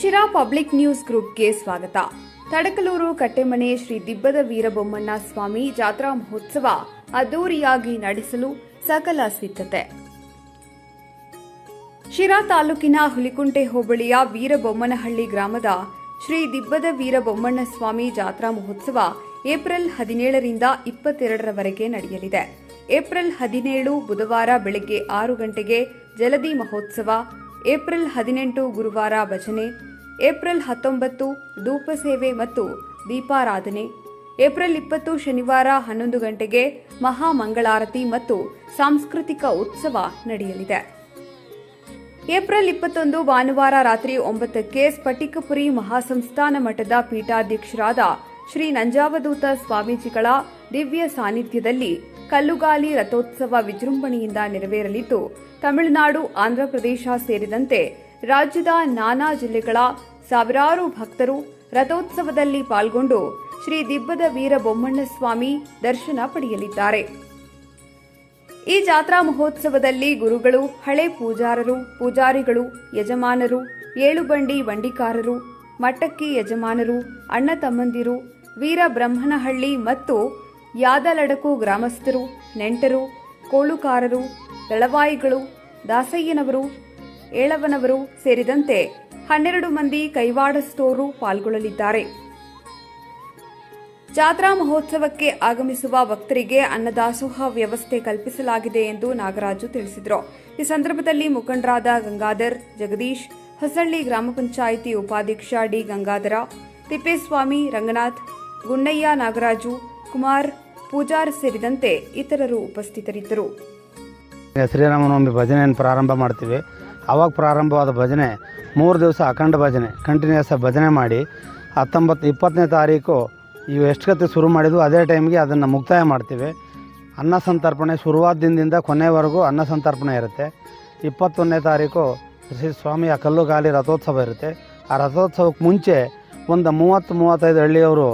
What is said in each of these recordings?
Sira public news ಗ್ರೂಪ್ಗೆ ಸ್ವಾಗತ. ತಡಕಲೂರು ಕಟ್ಟೆಮನೆ ಶ್ರೀ ದಿಬ್ಬದ ವೀರಬೊಮ್ಮಣ್ಣ ಸ್ವಾಮಿ ಜಾತ್ರಾ ಮಹೋತ್ಸವ ಅದ್ದೂರಿಯಾಗಿ ನಡೆಸಲು ಸಕಲ ಸಿದ್ಧತೆ. ಶಿರಾ ತಾಲೂಕಿನ ಹುಲಿಕುಂಟೆ ಹೋಬಳಿಯ ವೀರಬೊಮ್ಮನಹಳ್ಳಿ ಗ್ರಾಮದ ಶ್ರೀ ದಿಬ್ಬದ ವೀರಬೊಮ್ಮಣ್ಣ ಸ್ವಾಮಿ ಜಾತ್ರಾ ಮಹೋತ್ಸವ ಏಪ್ರಿಲ್ ಹದಿನೇಳರಿಂದ ಇಪ್ಪತ್ತೆರಡರವರೆಗೆ ನಡೆಯಲಿದೆ. ಏಪ್ರಿಲ್ ಹದಿನೇಳು ಬುಧವಾರ ಬೆಳಗ್ಗೆ ಆರು ಗಂಟೆಗೆ ಜಲದಿ ಮಹೋತ್ಸವ, ಏಪ್ರಿಲ್ ಹದಿನೆಂಟು ಗುರುವಾರ ಭಜನೆ ಏಪ್ರಿಲ್ ಹತ್ತೊಂಬತ್ತು ಧೂಪ ಸೇವೆ ಮತ್ತು ದೀಪಾರಾಧನೆ. ಏಪ್ರಿಲ್ ಇಪ್ಪತ್ತು ಶನಿವಾರ ಹನ್ನೊಂದು ಗಂಟೆಗೆ ಮಹಾಮಂಗಳಾರತಿ ಮತ್ತು ಸಾಂಸ್ಕೃತಿಕ ಉತ್ಸವ ನಡೆಯಲಿದೆ. ಏಪ್ರಿಲ್ ಇಪ್ಪತ್ತೊಂದು ಭಾನುವಾರ ರಾತ್ರಿ ಒಂಬತ್ತಕ್ಕೆ ಸ್ಫಟಿಕಪುರಿ ಮಹಾಸಂಸ್ಥಾನ ಮಠದ ಪೀಠಾಧ್ಯಕ್ಷರಾದ ಶ್ರೀ ನಂಜಾವಧೂತ ಸ್ವಾಮೀಜಿಗಳ ದಿವ್ಯ ಸಾನ್ನಿಧ್ಯದಲ್ಲಿ ಕಲ್ಲುಗಾಲಿ ರಥೋತ್ಸವ ವಿಜೃಂಭಣೆಯಿಂದ ನೆರವೇರಲಿದ್ದು, ತಮಿಳುನಾಡು ಆಂಧ್ರಪ್ರದೇಶ ಸೇರಿದಂತೆ ರಾಜ್ಯದ ನಾನಾ ಜಿಲ್ಲೆಗಳ ಸಾವಿರಾರು ಭಕ್ತರು ರಥೋತ್ಸವದಲ್ಲಿ ಪಾಲ್ಗೊಂಡು ಶ್ರೀ ದಿಬ್ಬದ ವೀರ ಬೊಮ್ಮಣ್ಣಸ್ವಾಮಿ ದರ್ಶನ ಪಡೆಯಲಿದ್ದಾರೆ. ಈ ಜಾತ್ರಾ ಮಹೋತ್ಸವದಲ್ಲಿ ಗುರುಗಳು, ಹಳೆ ಪೂಜಾರರು, ಪೂಜಾರಿಗಳು, ಯಜಮಾನರು, ಏಳು ಬಂಡಿ ಬಂಡಿಕಾರರು ಮಟ್ಟಕ್ಕಿ ಯಜಮಾನರು, ಅಣ್ಣ ತಮ್ಮಂದಿರು, ವೀರ ಬ್ರಹ್ಮನಹಳ್ಳಿ ಮತ್ತು ಯಾದಲಡಕು ಗ್ರಾಮಸ್ಥರು, ನೆಂಟರು ಕೋಳುಕಾರರು ದಳವಾಯಿಗಳು, ದಾಸಯ್ಯನವರು ಏಳವನವರು ಸೇರಿದಂತೆ ಹನ್ನೆರಡು ಮಂದಿ ಕೈವಾಡಸ್ತೋರು ಪಾಲ್ಗೊಳ್ಳಲಿದ್ದಾರೆ. ಜಾತ್ರಾ ಮಹೋತ್ಸವಕ್ಕೆ ಆಗಮಿಸುವ ಭಕ್ತರಿಗೆ ಅನ್ನದಾಸೋಹ ವ್ಯವಸ್ಥೆ ಕಲ್ಪಿಸಲಾಗಿದೆ ಎಂದು ನಾಗರಾಜು ತಿಳಿಸಿದರು. ಈ ಸಂದರ್ಭದಲ್ಲಿ ಮುಖಂಡರಾದ ಗಂಗಾಧರ್, ಜಗದೀಶ್, ಹೊಸಳ್ಳಿ ಗ್ರಾಮ ಪಂಚಾಯಿತಿ ಉಪಾಧ್ಯಕ್ಷ ಡಿ ಗಂಗಾಧರ, ತಿಪ್ಪೇಸ್ವಾಮಿ, ರಂಗನಾಥ್, ಗುಣ್ಣಯ್ಯ ನಾಗರಾಜು, ಕುಮಾರ್, ಪೂಜಾರ್ ಸೇರಿದಂತೆ ಇತರರು ಉಪಸ್ಥಿತರಿದ್ದರು. ಶ್ರೀರಾಮನವಮಿ ಭಜನೆಯನ್ನು ಪ್ರಾರಂಭ ಮಾಡ್ತೀವಿ. ಆವಾಗ ಪ್ರಾರಂಭವಾದ ಭಜನೆ, ಮೂರು ದಿವಸ ಅಖಂಡ ಭಜನೆ ಕಂಟಿನ್ಯೂಸ್ ಭಜನೆ ಮಾಡಿ ಹತ್ತೊಂಬತ್ತು ಇಪ್ಪತ್ತನೇ ತಾರೀಕು ಇವು ಎಷ್ಟು ಶುರು ಮಾಡಿದ್ವು ಅದೇ ಟೈಮ್ಗೆ ಅದನ್ನು ಮುಕ್ತಾಯ ಮಾಡ್ತೀವಿ. ಅನ್ನ ಸಂತರ್ಪಣೆ ಶುರುವಾದ ದಿನದಿಂದ ಕೊನೆವರೆಗೂ ಅನ್ನ ಸಂತರ್ಪಣೆ ಇರುತ್ತೆ. ಇಪ್ಪತ್ತೊಂದನೇ ತಾರೀಕು ಶ್ರೀ ಸ್ವಾಮಿಯ ಕಲ್ಲುಗಾಲಿ ರಥೋತ್ಸವ ಇರುತ್ತೆ. ಆ ರಥೋತ್ಸವಕ್ಕೆ ಮುಂಚೆ ಒಂದು ಮೂವತ್ತು, ಮೂವತ್ತೈದು ಹಳ್ಳಿಯವರು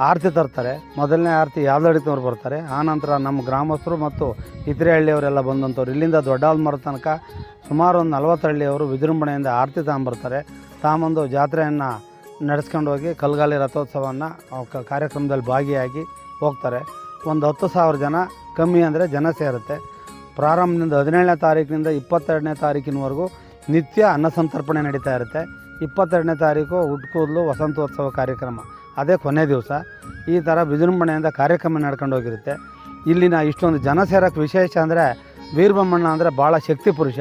ಆರತಿ ತರ್ತಾರೆ. ಮೊದಲನೇ ಆರತಿ ಯಾವ್ದಡಿತವ್ರು ಬರ್ತಾರೆ. ಆನಂತರ ನಮ್ಮ ಗ್ರಾಮಸ್ಥರು ಮತ್ತು ಇತರೆ ಹಳ್ಳಿಯವರೆಲ್ಲ ಬಂದಂಥವ್ರು. ಇಲ್ಲಿಂದ ದೊಡ್ಡಾಲ್ಮರ ತನಕ ಸುಮಾರು ಒಂದು ನಲವತ್ತು ಹಳ್ಳಿಯವರು ವಿಜೃಂಭಣೆಯಿಂದ ಆರತಿ ತಗೊಂಬರ್ತಾರೆ ತಾಮೊಂದು ಜಾತ್ರೆಯನ್ನು ನಡೆಸ್ಕೊಂಡು ಹೋಗಿ ಕಲ್ಗಾಲಿ ರಥೋತ್ಸವವನ್ನು ಕಾರ್ಯಕ್ರಮದಲ್ಲಿ ಭಾಗಿಯಾಗಿ ಹೋಗ್ತಾರೆ. ಒಂದು ಹತ್ತು ಸಾವಿರ ಜನ, ಕಮ್ಮಿ ಅಂದರೆ ಜನ ಸೇರುತ್ತೆ. ಪ್ರಾರಂಭದಿಂದ ಹದಿನೇಳನೇ ತಾರೀಕಿನಿಂದ ಇಪ್ಪತ್ತೆರಡನೇ ತಾರೀಕಿನವರೆಗೂ ನಿತ್ಯ ಅನ್ನ ಸಂತರ್ಪಣೆ ನಡೀತಾ ಇರುತ್ತೆ. ಇಪ್ಪತ್ತೆರಡನೇ ತಾರೀಕು ಹುಟ್ಕೂದಲು ವಸಂತೋತ್ಸವ ಕಾರ್ಯಕ್ರಮ. ಅದೇ ಕೊನೆ ದಿವಸ. ಈ ಥರ ವಿಜೃಂಭಣೆಯಿಂದ ಕಾರ್ಯಕ್ರಮ ನಡ್ಕೊಂಡು ಹೋಗಿರುತ್ತೆ. ಇಲ್ಲಿನ ಇಷ್ಟೊಂದು ಜನ ಸೇರೋಕ್ಕೆ ವಿಶೇಷ ಅಂದರೆ ವೀರಬೊಮ್ಮಣ್ಣ ಅಂದರೆ ಭಾಳ ಶಕ್ತಿ ಪುರುಷ.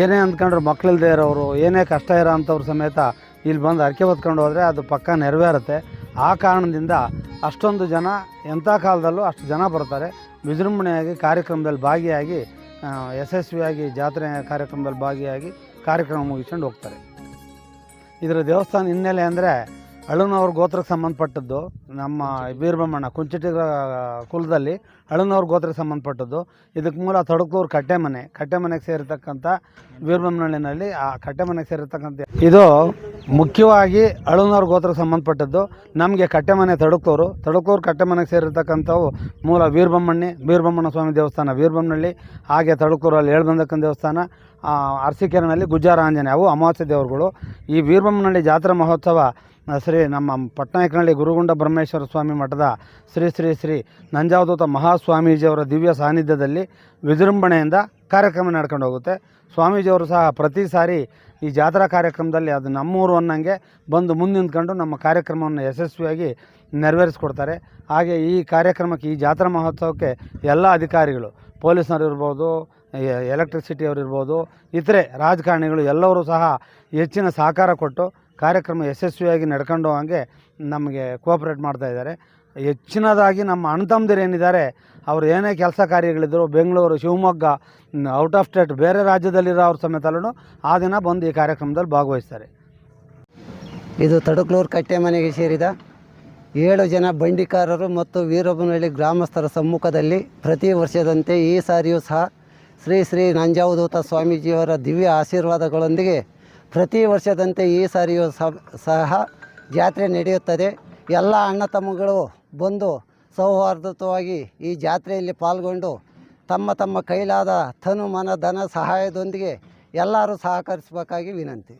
ಏನೇ ಅಂದ್ಕೊಂಡ್ರು ಮಕ್ಕಳಿಲ್ಲದೆ ಇರೋರು ಏನೇ ಕಷ್ಟ ಇರೋ ಅಂಥವ್ರ ಸಮೇತ ಇಲ್ಲಿ ಬಂದು ಅರಕೆ ಹೊತ್ಕೊಂಡು ಹೋದರೆ ಅದು ಪಕ್ಕ ನೆರವೇರುತ್ತೆ. ಆ ಕಾರಣದಿಂದ ಅಷ್ಟೊಂದು ಜನ, ಎಂಥ ಕಾಲದಲ್ಲೂ ಅಷ್ಟು ಜನ ಬರ್ತಾರೆ. ವಿಜೃಂಭಣೆಯಾಗಿ ಕಾರ್ಯಕ್ರಮದಲ್ಲಿ ಭಾಗಿಯಾಗಿ ಯಶಸ್ವಿಯಾಗಿ ಜಾತ್ರೆ ಕಾರ್ಯಕ್ರಮದಲ್ಲಿ ಭಾಗಿಯಾಗಿ ಕಾರ್ಯಕ್ರಮ ಮುಗಿಸ್ಕೊಂಡು ಹೋಗ್ತಾರೆ. ಇದರ ದೇವಸ್ಥಾನ ಹಿನ್ನೆಲೆ ಅಂದರೆ ಅಳುನವ್ರ ಗೋತ್ರಕ್ಕೆ ಸಂಬಂಧಪಟ್ಟದ್ದು ನಮ್ಮ ವೀರಬ್ರಹ್ಮಣ್ಣ ಕುಂಚಿಟಿಗರ ಕುಲದಲ್ಲಿ ಅಳುನವ್ರ ಗೋತ್ರಕ್ಕೆ ಸಂಬಂಧಪಟ್ಟದ್ದು. ಇದಕ್ಕೆ ಮೂಲ ತೊಡಕೂರು ಕಟ್ಟೆಮನೆ ಕಟ್ಟೆಮನೆಗೆ ಸೇರಿರ್ತಕ್ಕಂಥ ವೀರಬ್ರಹ್ಮಣ್ಣಿನಲ್ಲಿ ಆ ಕಟ್ಟೆಮನೆಗೆ ಸೇರಿರ್ತಕ್ಕಂಥ ಇದು ಮುಖ್ಯವಾಗಿ ಅಳುನವ್ರ ಗೋತ್ರಕ್ಕೆ ಸಂಬಂಧಪಟ್ಟದ್ದು. ನಮಗೆ ಕಟ್ಟೆಮನೆ ತಡಕೂರು ತಡಕೂರು ಕಟ್ಟೆಮನೆಗೆ ಸೇರಿರ್ತಕ್ಕಂಥವು ಮೂಲ ವೀರಬ್ರಹ್ಮಣ್ಣಿ ವೀರಬ್ರಹ್ಮಣ್ಣ ಸ್ವಾಮಿ ದೇವಸ್ಥಾನ ವೀರಬ್ರಹ್ಮನಹಳ್ಳಿ ಹಾಗೆ ತಡಕೂರಲ್ಲಿ ಹೇಳ್ಬಂದಕ್ಕಂಥ ದೇವಸ್ಥಾನ ಅರಸೀಕೆರೆನಲ್ಲಿ ಗುಜ್ಜಾರ ಆಂಜನೇಯ ಅವು ಅಮಾವಾಸ್ಯ ದೇವರುಗಳು. ಈ ವೀರಬ್ರಹ್ಮನಹಳ್ಳಿ ಜಾತ್ರಾ ಮಹೋತ್ಸವ ಶ್ರೀ ನಮ್ಮ ಪಟ್ನಾಯಕನಹಳ್ಳಿ ಗುರುಗುಂಡ ಬ್ರಹ್ಮೇಶ್ವರ ಸ್ವಾಮಿ ಮಠದ ಶ್ರೀ ಶ್ರೀ ಶ್ರೀ ನಂಜಾವಧೂತ ಮಹಾಸ್ವಾಮೀಜಿಯವರ ದಿವ್ಯ ಸಾನ್ನಿಧ್ಯದಲ್ಲಿ ವಿಜೃಂಭಣೆಯಿಂದ ಕಾರ್ಯಕ್ರಮ ನಡ್ಕೊಂಡು ಹೋಗುತ್ತೆ. ಸ್ವಾಮೀಜಿಯವರು ಸಹ ಪ್ರತಿ ಸಾರಿ ಈ ಜಾತ್ರಾ ಕಾರ್ಯಕ್ರಮದಲ್ಲಿ ಅದು ನಮ್ಮೂರು ಅನ್ನಂಗೆ ಬಂದು ಮುಂದೆ ನಿಂತ್ಕೊಂಡು ನಮ್ಮ ಕಾರ್ಯಕ್ರಮವನ್ನು ಯಶಸ್ವಿಯಾಗಿ ನೆರವೇರಿಸ್ಕೊಡ್ತಾರೆ. ಹಾಗೆ ಈ ಕಾರ್ಯಕ್ರಮಕ್ಕೆ, ಈ ಜಾತ್ರಾ ಮಹೋತ್ಸವಕ್ಕೆ ಎಲ್ಲ ಅಧಿಕಾರಿಗಳು, ಪೊಲೀಸ್ನವ್ರು ಇರ್ಬೋದು ಎಲೆಕ್ಟ್ರಿಸಿಟಿಯವರು ಇರ್ಬೋದು, ಇತರೆ ರಾಜಕಾರಣಿಗಳು ಎಲ್ಲರೂ ಸಹ ಹೆಚ್ಚಿನ ಸಹಕಾರ ಕೊಟ್ಟು ಕಾರ್ಯಕ್ರಮ ಯಶಸ್ವಿಯಾಗಿ ನಡ್ಕೊಂಡು ಹಾಗೆ ನಮಗೆ ಕೋಆಪ್ರೇಟ್ ಮಾಡ್ತಾ ಇದ್ದಾರೆ. ಹೆಚ್ಚಿನದಾಗಿ ನಮ್ಮ ಅಣ್ಣತಮ್ಮದಿರು ಏನಿದ್ದಾರೆ, ಅವ್ರು ಏನೇ ಕೆಲಸ ಕಾರ್ಯಗಳಿದ್ದರು Bengaluru, Shivamogga out of state ಬೇರೆ ರಾಜ್ಯದಲ್ಲಿರೋ ಅವ್ರ ಸಮೇತಲ್ಲೂ ಆ ದಿನ ಬಂದು ಈ ಕಾರ್ಯಕ್ರಮದಲ್ಲಿ ಭಾಗವಹಿಸ್ತಾರೆ. ಇದು ತಡಕ್ಲೂರು ಕಟ್ಟೆಮನೆಗೆ ಸೇರಿದ ಏಳು ಜನ ಬಂಡಿಕಾರರು ಮತ್ತು ವೀರಭನಹಳ್ಳಿ ಗ್ರಾಮಸ್ಥರ ಸಮ್ಮುಖದಲ್ಲಿ ಪ್ರತಿ ವರ್ಷದಂತೆ ಈ ಸಾರಿಯೂ ಸಹ ಶ್ರೀ ಶ್ರೀ ನಂಜಾವಧೂತ ಸ್ವಾಮೀಜಿಯವರ ದಿವ್ಯ ಆಶೀರ್ವಾದಗಳೊಂದಿಗೆ ಪ್ರತಿ ವರ್ಷದಂತೆ ಈ ಸಾರಿಯೂ ಸಹ ಜಾತ್ರೆ ನಡೆಯುತ್ತದೆ. ಎಲ್ಲ ಅಣ್ಣ ತಮ್ಮಗಳು ಬಂದು ಸೌಹಾರ್ದಯುತವಾಗಿ ಈ ಜಾತ್ರೆಯಲ್ಲಿ ಪಾಲ್ಗೊಂಡು ತಮ್ಮ ತಮ್ಮ ಕೈಲಾದ ತನು ಮನ ಧನ ಸಹಾಯದೊಂದಿಗೆ ಎಲ್ಲರೂ ಸಹಕರಿಸಬೇಕಾಗಿ ವಿನಂತಿ.